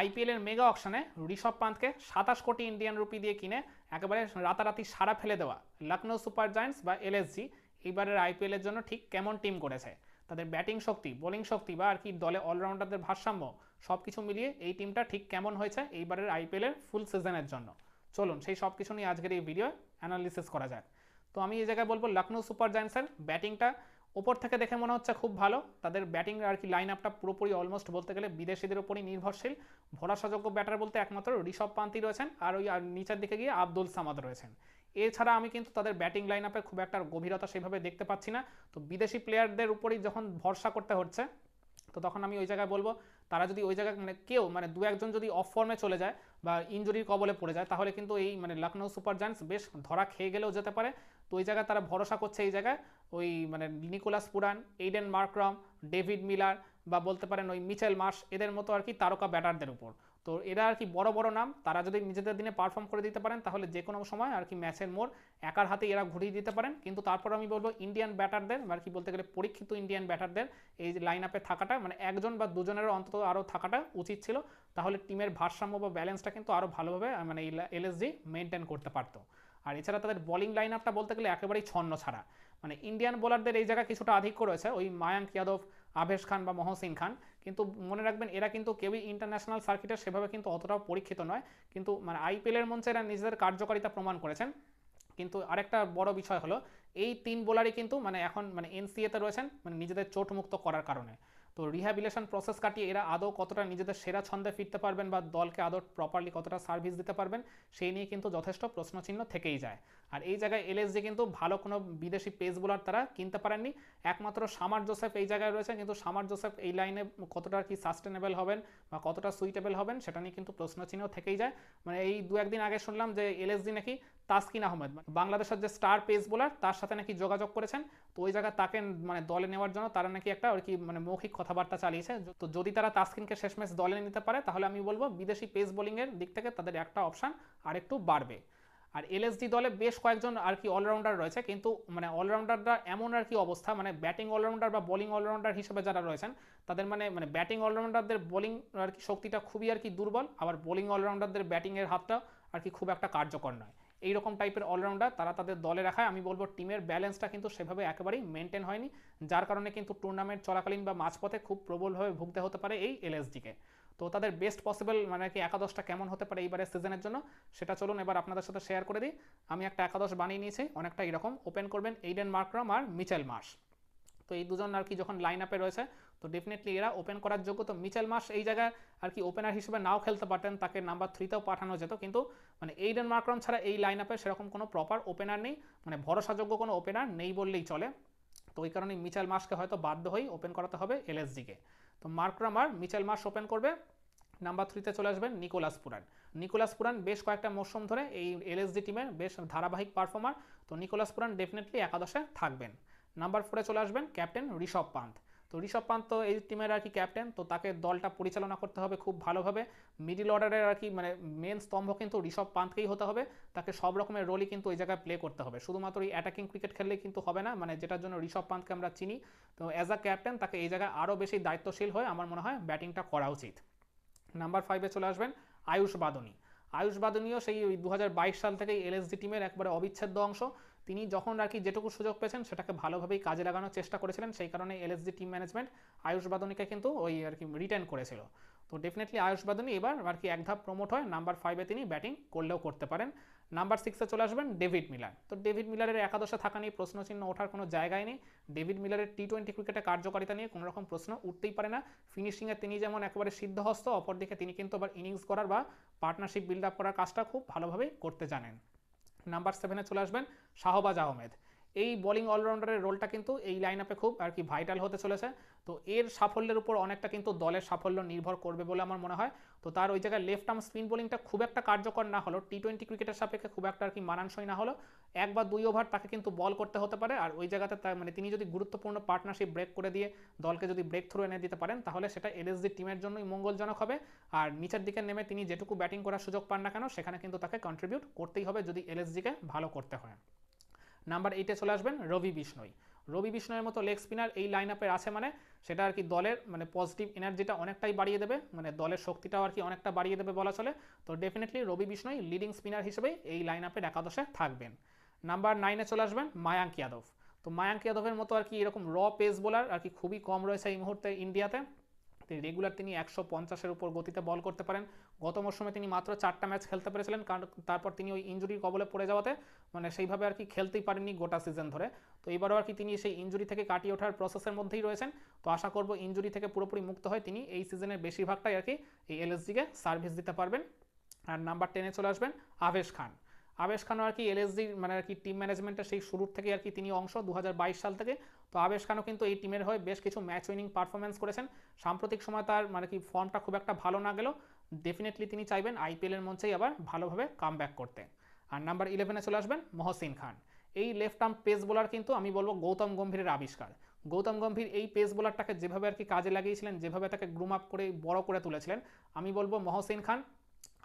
আইপিএলের মেগা অকশনে ঋষভ পান্তকে সাতাশ কোটি ইন্ডিয়ান রুপি দিয়ে কিনে একেবারে রাতারাতি সারা ফেলে দেওয়া লখনৌ সুপার জায়ান্টস বা এলএসজি এইবারের আইপিএলের জন্য ঠিক কেমন টিম করেছে? তাদের ব্যাটিং শক্তি বোলিং শক্তি বা আর কি দলে অলরাউন্ডারদের ভারসাম্য সব কিছু মিলিয়ে এই টিমটা ঠিক কেমন হয়েছে এইবারের আইপিএলের ফুল সিজনের জন্য? চলুন সেই সব কিছু নিয়ে আজকের এই ভিডিও অ্যানালিসিস করা যাক। তো আমি এই জায়গায় বলব লখনৌ সুপার জায়ান্টসের ব্যাটিংটা ওপর থেকে দেখে মনে হচ্ছে খুব ভালো। তাদের ব্যাটিং আর কি লাইন আপটা পুরোপুরি অলমোস্ট বলতে গেলে বিদেশিদের উপরই নির্ভরশীল। ভরসাযোগ্য ব্যাটার বলতে একমাত্র ঋষভ পান্তি রয়েছেন আর ওই নিচের দিকে গিয়ে আব্দুল সামাদ রয়েছেন। এছাড়া আমি কিন্তু তাদের ব্যাটিং লাইন আপে খুব একটা গভীরতা সেভাবে দেখতে পাচ্ছি না। তো বিদেশি প্লেয়ারদের উপরই যখন ভরসা করতে হচ্ছে, তো তখন আমি ওই জায়গায় বলব, তারা যদি ওই জায়গায় মানে কেউ মানে দু একজন যদি অফ ফর্মে চলে যায় বা ইঞ্জুরির কবলে পড়ে যায়, তাহলে কিন্তু এই মানে লখনৌ সুপার জায়ান্টস বেশ ধরা খেয়ে গেলেও যেতে পারে। তো ওই জায়গায় তারা ভরসা করছে এই জায়গায়। ওই মানে Nicholas Pooran Aiden মার্ক্রম David Miller বা বলতে পারেন ওই মিচেল মার্শ এদের মতো আর কি তারকা ব্যাটারদের উপর। তো এরা আর কি বড় বড় নাম, তারা যদি নিজেদের দিনে পারফর্ম করে দিতে পারেন, তাহলে যে কোনো সময় আর কি ম্যাচের মোড় একার হাতে এরা ঘুরিয়ে দিতে পারেন। কিন্তু তারপর আমি বলব ইন্ডিয়ান ব্যাটারদের আর কি বলতে গেলে পরীক্ষিত ইন্ডিয়ান ব্যাটারদের, এই লাইন আপে থাকাটা মানে একজন বা দুজনেরও অন্তত আরও থাকাটা উচিত ছিল। তাহলে টিমের ভারসাম্য বা ব্যালেন্সটা কিন্তু আরও ভালোভাবে মানে এলএসজি মেনটেন করতে পারতো। আর এছাড়া তাদের বোলিং লাইন আপটা বলতে গেলে একেবারেই ছন্ন ছাড়া। মানে ইন্ডিয়ান বোলারদের এই জায়গায় কিছুটা আধিক্য রয়েছে, ওই মায়াঙ্ক ইয়াদব আভেশ খান বা মহসিন খান। কিন্তু মনে রাখবেন, এরা কিন্তু কেউই ইন্টারন্যাশনাল সার্কিটে সেভাবে কিন্তু অতটাও পরীক্ষিত নয়। কিন্তু মানে আইপিএলের মঞ্চে এরা নিজেদের কার্যকারিতা প্রমাণ করেছেন। কিন্তু আরেকটা বড় বিষয় হলো, এই তিন বোলারই কিন্তু মানে এখন মানে এনসিএতে রয়েছেন মানে নিজেদের চোট মুক্ত করার কারণে। তো রিহ্যাবিলেশন প্রসেস কাটিয়ে এরা আদৌ কতটা নিজেদের সেরা ছন্দে ফিরতে পারবেন বা দলকে আদৌ প্রপারলি কতটা সার্ভিস দিতে পারবেন, সেই নিয়ে কিন্তু যথেষ্ট প্রশ্নচিহ্ন থেকেই যায়। আর এই জায়গায় এলএসজি কিন্তু ভালো কোনো বিদেশি পেস বোলার তারা কিনতে পারেননি। একমাত্র সামার জোসেফ এই জায়গায় রয়েছে কিন্তু সামার জোসেফ এই লাইনে কতটা কি সাস্টেনেবল হবেন বা কতটা সুইটেবল হবেন, সেটা নিয়ে কিন্তু প্রশ্নচিহ্ন থেকেই যায়। মানে এই দু একদিন আগে শুনলাম যে এলএসজি নাকি তাসকিন আহমেদ বাংলাদেশের যে স্টার পেস বোলার, তার সাথে নাকি যোগাযোগ করেছেন। তো ওই জায়গায় তাকে মানে দলে নেওয়ার জন্য তারা নাকি একটা আর কি মানে মৌখিক কথাবার্তা চালিয়েছে। তো যদি তারা তাসকিনকে শেষমেশ দলে নিতে পারে, তাহলে আমি বলব বিদেশি পেস বোলিংয়ের দিক থেকে তাদের একটা অপশান আর একটু বাড়বে। আর এলএসডি দলে বেশ কয়েকজন আর কি অলরাউন্ডার রয়েছে, কিন্তু মানে অলরাউন্ডাররা এমন আর কি অবস্থা মানে ব্যাটিং অলরাউন্ডার বা বোলিং অলরাউন্ডার হিসেবে যারা রয়েছেন, তাদের মানে মানে ব্যাটিং অলরাউন্ডারদের বোলিং আর কি শক্তিটা খুবই আর কি দুর্বল, আবার বোলিং অলরাউন্ডারদের ব্যাটিংয়ের হাতটা আর কি খুব একটা কার্যকর নয়। এই রকম টাইপের অলরাউন্ডার তারা তাদের দলে রাখায়। আমি বলব টিমের ব্যালেন্সটা কিন্তু সেভাবে একেবারেই মেনটেন হয়নি, যার কারণে কিন্তু টুর্নামেন্ট চলাকালীন বা মাঝপথে খুব প্রবলভাবে ভুগতে হতে পারে এই এলএসডিকে তো তাদের বেস্ট পসিবল মানে কি একাদশটা কেমন হতে পারে এইবারের সিজনের জন্য, সেটা চলুন এবার আপনাদের সাথে শেয়ার করে দিই। আমি একটা একাদশ বানিয়ে নিয়েছি, অনেকটা এরকম। ওপেন করবেন এইডেন মার্করাম আর মিচেল মার্শ তো এই দুজন আর কি যখন লাইন আপে রয়েছে, তো ডেফিনেটলি এরা ওপেন করার যোগ্য। তো মিচেল মাস এই জায়গায় আর কি ওপেনার হিসেবে নাও খেলতে পারতেন, তাকে নাম্বার থ্রিতেও পাঠানো যেত। কিন্তু মানে এইডেন মার্ক্রম ছাড়া এই লাইন আপে সেরকম কোনো প্রপার ওপেনার নেই মানে ভরসাযোগ্য কোনো ওপেনার নেই বললেই চলে। তো ওই কারণে মিচেল মাসকে হয়তো বাধ্য হয়েই ওপেন করাতে হবে এলএসজিকে তো মার্ক্রাম আর মিচেল মাস ওপেন করবে নাম্বার থ্রিতে চলে আসবেন নিকোলাস পুরান। নিকোলাস পুরান বেশ কয়েকটা মৌসুম ধরে এই এলএসজি টিমের বেশ ধারাবাহিক পারফর্মার তো নিকোলাস পুরান ডেফিনেটলি একাদশে থাকবেন। নাম্বার ফোরে চলে আসবেন ক্যাপ্টেন ঋষভ পান্ত তো ঋষভ পান্ত এই টিমের আর কি ক্যাপ্টেন, তো তাকে দলটা পরিচালনা করতে হবে খুব ভালোভাবে। মিডিল অর্ডারের আর কি মানে মেন স্তম্ভ কিন্তু ঋষভ পান্তকেই হতে হবে। তাকে সব রকমের রোলই কিন্তু ওই জায়গায় প্লে করতে হবে। শুধুমাত্র এই অ্যাটাকিং ক্রিকেট খেললে কিন্তু হবে না মানে যেটার জন্য ঋষভ পান্তকে আমরা চিনি। তো অ্যাজ আ ক্যাপ্টেন তাকে এই জায়গায় আরও বেশি দায়িত্বশীল হয়ে আমার মনে হয় ব্যাটিংটা করা উচিত। নাম্বার ফাইভে চলে আসবেন আয়ুষ বাদনী। আয়ুষ বাদনীয় সেই দু হাজার বাইশ সাল থেকেই এলএসডি টিমের একবারে অবিচ্ছেদ্য অংশ। তিনি যখন আর কি যেটুকু সুযোগ পেয়েছেন সেটাকে ভালোভাবেই কাজে লাগানোর চেষ্টা করেছিলেন, সেই কারণে এলএসডি টিম ম্যানেজমেন্ট আয়ুষ বাদনীকে কিন্তু ওই আর কি রিটার্ন করেছিল। তো ডেফিনেটলি আয়ুষ বাদনী এবার আর কি এক ধাপ প্রমোট হয় নাম্বার ফাইভে তিনি ব্যাটিং করলেও করতে পারেন। নাম্বার সিক্সে চলে আসবেন ডেভিড মিলার তো ডেভিড মিলারের একাদশে থাকা নিয়ে প্রশ্নচিহ্ন ওঠার কোনো জায়গায় নেই। ডেভিড মিলারের টি টোয়েন্টি ক্রিকেটের কার্যকারিতা নিয়ে কোনো রকম প্রশ্ন উঠতেই পারে না। ফিনিশিংয়ে তিনি যেমন একেবারে সিদ্ধহস্ত, অপরদিকে তিনি কিন্তু আবার ইনিংস করার বা পার্টনারশিপ বিল্ড আপ করার কাজটা খুব ভালোভাবেই করতে জানেন। নাম্বার সেভেনে চলে আসবেন শাহবাজ আহমেদ। এই বোলিং অলরাউন্ডারের রোলটা কিন্তু এই লাইন আপে খুব আর কি ভাইটাল হতে চলেছে। তো এর সাফল্যের উপর অনেকটা কিন্তু দলের সাফল্য নির্ভর করবে বলে আমার মনে হয়। তো তার ওই জায়গায় লেফট আর্ম স্পিন বোলিংটা খুব একটা কার্যকর না হলো টি টোয়েন্টি ক্রিকেটের সাপেক্ষে খুব একটা আর কি মানানসই না হলো। এক বা দুই ওভার তাকে কিন্তু বল করতে হতে পারে, আর ওই জায়গাতে মানে তিনি যদি গুরুত্বপূর্ণ পার্টনারশিপ ব্রেক করে দিয়ে দলকে যদি ব্রেক থ্রু এনে দিতে পারেন, তাহলে সেটা এলএসডি টিমের জন্যই মঙ্গলজনক হবে। আর নিচের দিকে নেমে তিনি যেটুকু ব্যাটিং করার সুযোগ পান না কেন, সেখানে কিন্তু তাকে কন্ট্রিবিউট করতেই হবে যদি এলএসজিকে ভালো করতে হয়। নাম্বার এইটে চলে আসবেন রবি বিষ্ণই। রবি বিষ্ণয়ের মতো লেগ স্পিনার এই লাইন আপের আছে মানে সেটা আর কি দলের মানে পজিটিভ এনার্জিটা অনেকটাই বাড়িয়ে দেবে মানে দলের শক্তিটাও আর কি অনেকটা বাড়িয়ে দেবে বলা চলে। তো definitely Ravi Bishnoi leading spinner হিসেবে এই লাইন আপের একাদশে থাকবেন। নাম্বার নাইনে চলে আসবেন মায়াঙ্ক ইয়াদব তো মায়াঙ্ক ইয়াদবের মতো আর কি এরকম র পেস বোলার আর কি খুবই কম রয়েছে এই মুহূর্তে ইন্ডিয়াতে রেগুলার তিনি একশো পঞ্চাশের উপর গতিতে বল করতে পারেন। গত মরশুমে তিনি মাত্র চারটা ম্যাচ খেলতে পেরেছিলেন, কারণ তারপর তিনি ওই ইঞ্জুরির কবলে পড়ে যাওয়াতে মানে সেইভাবে আর কি খেলতেই পারেননি গোটা সিজন ধরে। তো এবারও আর কি তিনি সেই ইঞ্জুরি থেকে কাটিয়ে ওঠার প্রসেসের মধ্যেই রয়েছেন। তো আশা করব ইঞ্জুরি থেকে পুরোপুরি মুক্ত হয়ে তিনি এই সিজনের বেশিরভাগটাই আর কি এই এলএসজিকে সার্ভিস দিতে পারবেন। আর নাম্বার টেনে চলে আসবেন আভেশ খান। আবেশ খানও আর কি এলএসজির মানে আর কি টিম ম্যানেজমেন্টের সেই শুরুর থেকে আর কি তিনি অংশ দু হাজার বাইশ সাল থেকে। তো আবেশ খানও কিন্তু এই টিমের হয়ে বেশ কিছু ম্যাচ উইনিং পারফরমেন্স করেছেন। সাম্প্রতিক সময় তার মানে কি ফর্মটা খুব একটা ভালো না গেলেও ডেফিনেটলি তিনি চাইবেন আইপিএলের মঞ্চেই আবার ভালোভাবে কাম করতে। আর নাম্বার ইলেভেনে চলে আসবেন মহসিন খান। এই লেফট আর্ম পেস বোলার কিন্তু আমি বলব গৌতম গম্ভীরের আবিষ্কার। গৌতম গম্ভীর এই পেস বোলারটাকে যেভাবে আর কি কাজে লাগিয়েছিলেন, যেভাবে তাকে গ্রুম আপ করে বড় করে তুলেছিলেন, আমি বলব মহসিন খান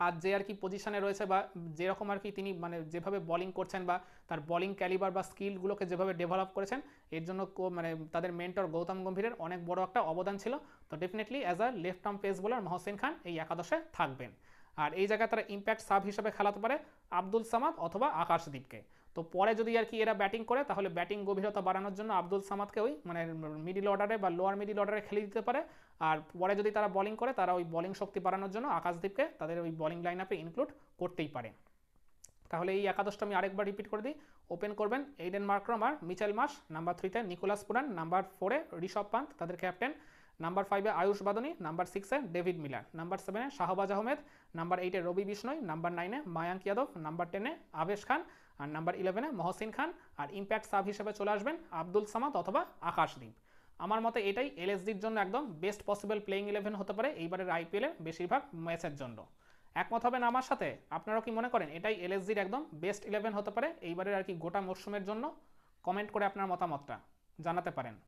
আর যে আর কি পজিশানে রয়েছে বা যেরকম আর কি তিনি মানে যেভাবে বলিং করছেন বা তার বলিং ক্যালিবার বা স্কিলগুলোকে যেভাবে ডেভেলপ করেছেন, এর জন্য মানে তাদের মেন্টর গৌতম গম্ভীরের অনেক বড় একটা অবদান ছিল। তো definitely as a left arm pace bowler Mohsin Khan এই একাদশে থাকবেন। আর এই জায়গায় তারা ইম্প্যাক্ট সাব হিসেবে খেলাতে পারে আব্দুল সামাদ অথবা আকাশদীপকে। তো পরে যদি আর কি এরা ব্যাটিং করে, তাহলে ব্যাটিং গভীরতা বাড়ানোর জন্য আব্দুল সামাদকে ওই মানে মিডিল অর্ডারে বা লোয়ার মিডিল অর্ডারে খেলে দিতে পারে। আর পরে যদি তারা বলিং করে, তারা ওই বলিং শক্তি বাড়ানোর জন্য আকাশদীপকে তাদের ওই বলিং লাইন আপে ইনক্লুড করতেই পারে। তাহলে এই একাদশটা আমি আরেকবার রিপিট করে দিই। ওপেন করবেন এইডেন মার্ক্রম আর মিচেল মাস নাম্বার থ্রিতে নিকোলাস পুরান নাম্বার ফোরে ঋষভ পান্ত তাদের ক্যাপ্টেন নাম্বার ফাইভে আয়ুষ বাদনী নাম্বার সিক্সে ডেভিড মিলার নাম্বার সেভেনে শাহবাজ আহমেদ নাম্বার এইটে রবি বিষ্ণয় নাম্বার নাইনে মায়াঙ্ক ইয়াদব নাম্বার টেনে আবেশ খান আর নাম্বার ইলেভেনে মহসিন খান আর ইম্প্যাক্ট সাব হিসেবে চলে আসবেন আব্দুল সামাদ অথবা আকাশদ্বীপ আমার মতে এটাই এলএসডির জন্য একদম বেস্ট পসিবল প্লেইং ইলেভেন হতে পারে এইবারের আইপিএলের বেশিরভাগ ম্যাচের জন্য। একমত হবেন আমার সাথে? আপনারাও কি মনে করেন এটাই এলএসডির একদম বেস্ট ইলেভেন হতে পারে এইবারের আর কি গোটা মরশুমের জন্য? কমেন্ট করে আপনার মতামতটা জানাতে পারেন।